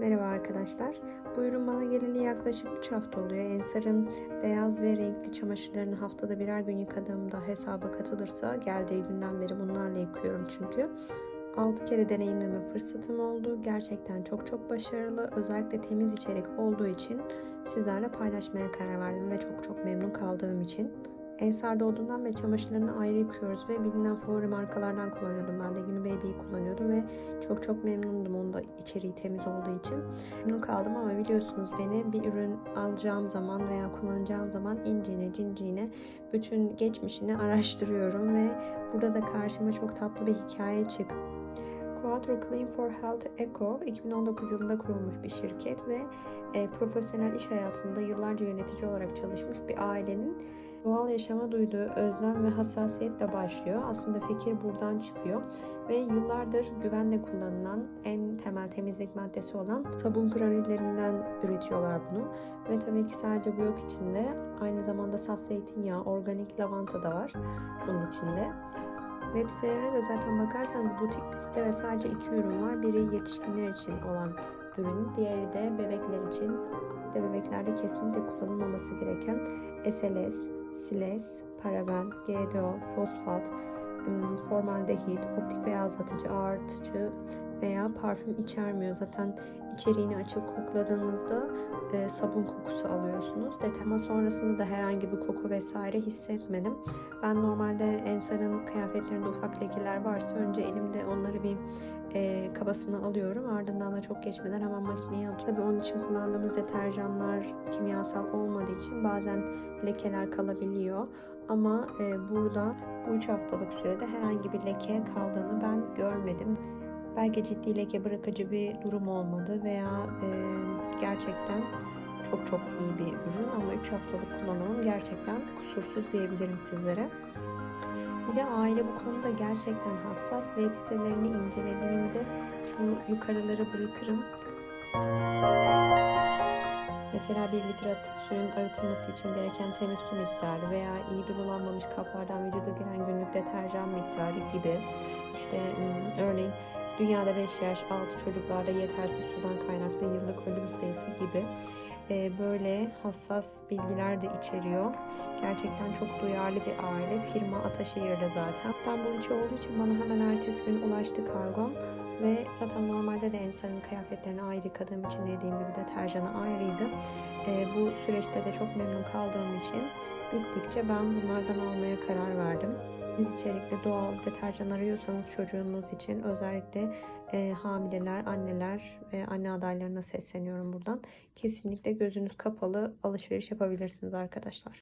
Merhaba arkadaşlar. Bu ürün bana geleli yaklaşık 3 hafta oluyor. Ensar'ın beyaz ve renkli çamaşırlarını haftada birer gün yıkadığımda hesaba katılırsa geldiği günden beri bunlarla yıkıyorum çünkü. 6 kere deneyimleme fırsatım oldu. Gerçekten çok çok başarılı. Özellikle temiz içerik olduğu için sizlerle paylaşmaya karar verdim ve çok çok memnun kaldığım için. Ensar'da olduğundan beri çamaşırlarını ayrı yıkıyoruz ve bilinen favori markalardan kullanıyordum. Ben de Uni Baby'yi kullanıyordum ve çok çok memnundum onda içeriği temiz olduğu için. Memnun kaldım ama biliyorsunuz beni bir ürün alacağım zaman veya kullanacağım zaman incine cinciğine bütün geçmişini araştırıyorum ve burada da karşıma çok tatlı bir hikaye çıktı. Quattro Clean for Health Eco 2019 yılında kurulmuş bir şirket ve e, profesyonel iş hayatında yıllarca yönetici olarak çalışmış bir ailenin doğal yaşama duyduğu özlem ve hassasiyetle başlıyor. Aslında fikir buradan çıkıyor ve yıllardır güvenle kullanılan en temel temizlik maddesi olan sabun granüllerinden üretiyorlar bunu. Ve tabii ki sadece bu yok içinde. Aynı zamanda saf zeytinyağı, organik lavanta da var bunun içinde. Web sitelerine de zaten bakarsanız butik bir site ve sadece iki ürün var. Biri yetişkinler için olan ürün, diğeri de bebekler için. De bebeklerde kesinlikle kullanılmaması gereken SLS, SILES, paraben, GDO, fosfat, ım, formaldehit, optik beyazlatıcı, ağartıcı veya parfüm içermiyor. Zaten içeriğini açıp kokladığınızda e, sabun kokusu alıyorsunuz. Detema sonrasında da herhangi bir koku vesaire hissetmedim. Ben normalde Ensar'ın kıyafetlerinde ufak lekeler varsa önce elimde onları bir e, kabasını alıyorum. Ardından da çok geçmeden hemen makineye atıyorum. Tabii onun için kullandığımız deterjanlar kimyasal olmadığı için bazen lekeler kalabiliyor. Ama e, burada bu 3 haftalık sürede herhangi bir leke kaldığını ben görmedim. Belki ciddi leke bırakıcı bir durum olmadı veya e, gerçekten çok çok iyi bir ürün ama 3 haftalık kullanımım gerçekten kusursuz diyebilirim sizlere. Bir de aile bu konuda gerçekten hassas. Web sitelerini incelediğimde şu yukarıları bırakırım. Mesela 1 litre atık suyun arıtılması için gereken temiz su miktarı veya iyi durulanmamış kaplardan vücuda giren günlük deterjan miktarı gibi. İşte ım, örneğin dünyada 5 yaş altı çocuklarda yetersiz sudan kaynaklı yıllık ölüm sayısı gibi e, böyle hassas bilgiler de içeriyor. Gerçekten çok duyarlı bir aile. Firma Ataşehir'de zaten. İstanbul içi olduğu için bana hemen ertesi gün ulaştı kargom. Ve zaten normalde de Ensar'ın kıyafetlerini ayrı yıkadığım için dediğim gibi deterjanı ayrıydı. E, bu süreçte de çok memnun kaldığım için bittikçe ben bunlardan almaya karar verdim. Biz içerikli doğal deterjan arıyorsanız çocuğunuz için özellikle e, hamileler, anneler ve anne adaylarına sesleniyorum buradan. Kesinlikle gözünüz kapalı alışveriş yapabilirsiniz arkadaşlar.